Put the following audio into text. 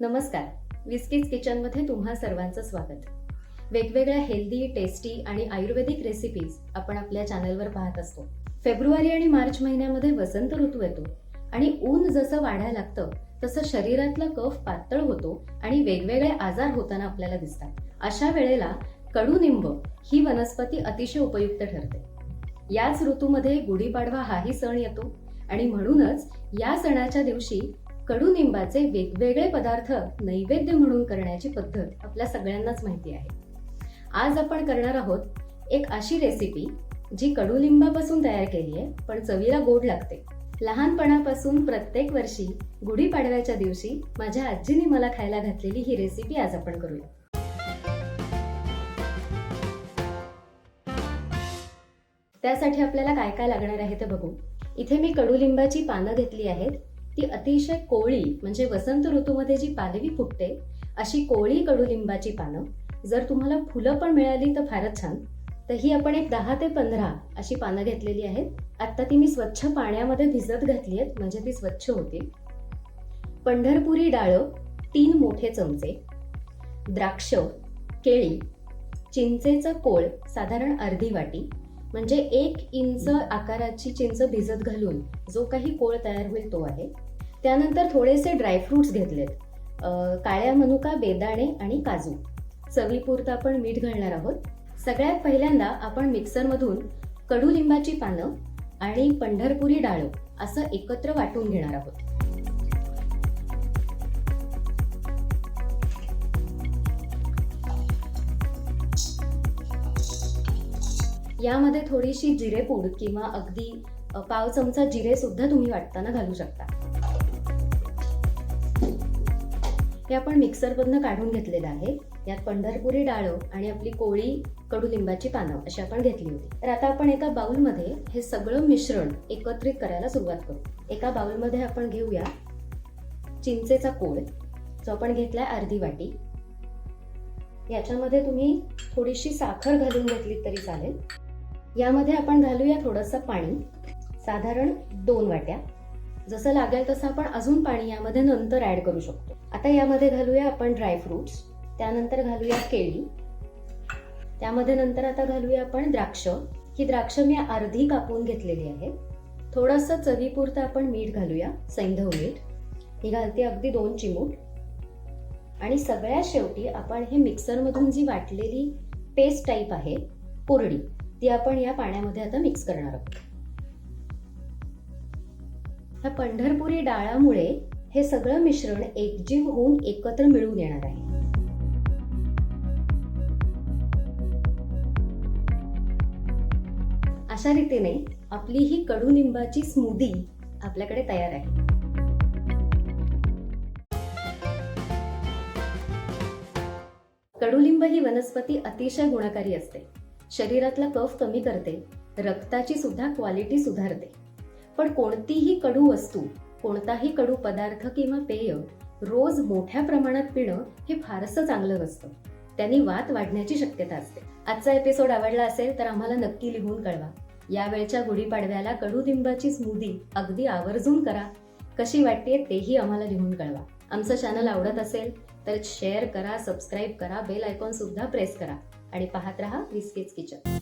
नमस्कार. विस्कीज किचनमध्ये तुम्हा सर्वांचं स्वागत. वेगवेगळ्या हेल्दी टेस्टी आणि आयुर्वेदिक रेसिपीज आपण आपल्या चॅनलवर पाहत असतो. फेब्रुवारी आणि मार्च महिन्यामध्ये वसंत ऋतू येतो आणि ऊन जसं वाढायला लागतं तसं शरीरातला कफ पातळ होतो आणि वेगवेगळे आजार होताना आपल्याला दिसतात. अशा वेळेला कडुनिंब ही वनस्पती अतिशय उपयुक्त ठरते. याच ऋतूमध्ये गुढीपाडवा हाही सण येतो आणि म्हणूनच या सणाच्या दिवशी कडुनिंबाचे वेगवेगळे पदार्थ नैवेद्य म्हणून करण्याची पद्धत आपल्या सगळ्यांनाच माहिती आहे. आज आपण करणार आहोत एक अशी रेसिपी जी कडुलिंबापासून तयार केली आहे पण चवीला गोड लागते. लहानपणापासून प्रत्येक वर्षी गुढीपाडव्याच्या दिवशी माझ्या आजीने मला खायला घातलेली ही रेसिपी आज आपण करूया. त्यासाठी आपल्याला काय काय लागणार आहे ते बघू. इथे मी कडुलिंबाची पानं घेतली आहेत. ती अतिशय कोवळी म्हणजे वसंत ऋतूमध्ये जी पालवी फुटते अशी कोवळी कडुलिंबाची पानं जर तुम्हाला फुलं पण मिळाली तर फारच छान. तर ही आपण एक दहा ते पंधरा अशी पानं घेतलेली आहेत. आत्ता ती मी स्वच्छ पाण्यामध्ये भिजत घातली आहेत म्हणजे ती स्वच्छ होतील. पंढरपुरी डाळं तीन मोठे चमचे. द्राक्ष केळी चिंचेचं कोळ साधारण अर्धी वाटी म्हणजे एक इंच आकाराची चिंच भिजत घालून जो काही कोळ तयार होईल तो आहे. त्यानंतर थोडेसे ड्रायफ्रुट्स घेतलेत. काळ्या मनुका बेदाणे आणि काजू. चवीपुरतं आपण मीठ घालणार आहोत. सगळ्यात पहिल्यांदा आपण मिक्सरमधून कडुलिंबाची पानं आणि पंढरपुरी डाळ असं एकत्र वाटून घेणार आहोत. यामध्ये थोडीशी जिरेपूड किंवा अगदी पाव चमचा जिरे सुद्धा तुम्ही वाटताना घालू शकता. हे आपण मिक्सरमधनं काढून घेतलेलं आहे. यात पंढरपुरी डाळं आणि आपली कोळी कडुलिंबाची पानं अशी आपण घेतली होती. तर आता आपण एका बाउलमध्ये हे सगळं मिश्रण एकत्रित करायला सुरुवात करू. एका बाउलमध्ये आपण घेऊया चिंचेचा कोळ जो आपण घेतलाय अर्धी वाटी. याच्यामध्ये तुम्ही थोडीशी साखर घालून घेतली तरी चालेल. यामध्ये आपण घालूया थोडंसं पाणी साधारण दोन वाट्या. जसं लागेल तसं आपण अजून पाणी यामध्ये नंतर ऍड करू शकतो. आता यामध्ये घालूया आपण ड्रायफ्रुट्स त्यानंतर घालूया केळी त्यामध्ये नंतर आता घालूया आपण द्राक्ष. ही द्राक्ष मी अर्धी कापून घेतलेली आहे. थोडंसं चवीपुरतं आपण मीठ घालूया सैंधव मीठ ही घालते अगदी दोन चिमूट. आणि सगळ्या शेवटी आपण हे मिक्सरमधून जी वाटलेली पेस्ट टाईप आहे कोरडी ती आपण या पाण्यामध्ये आता मिक्स करणार आहोत. ह्या पंढरपुरी डाळामुळे हे सगळं मिश्रण एकजीव होऊन एकत्र मिळून येणार आहे. अशा रीतीने आपली ही कडुलिंबाची स्मूदी आपल्याकडे तयार आहे. कडुलिंब ही वनस्पती अतिशय गुणकारी असते. शरीरातला कफ कमी करते. रक्ताची सुद्धा क्वालिटी सुधारते. पण कोणतीही कडू वस्तू कोणताही कडू पदार्थ किंवा पेय रोज मोठ्या प्रमाणात पिणं हे फारसं चांगलं नसतं. त्यांनी वात वाढण्याची शक्यता असते. आजचा एपिसोड आवडला असेल तर आम्हाला नक्की लिहून कळवा. यावेळच्या गुढीपाडव्याला कडुलिंबाची स्मूदी अगदी आवर्जून करा. कशी वाटते तेही आम्हाला लिहून कळवा. आमचं चॅनल आवडत असेल तर शेअर करा सबस्क्राईब करा बेल आयकॉन सुद्धा प्रेस करा. आणि पाहत रहा विस्केच किचन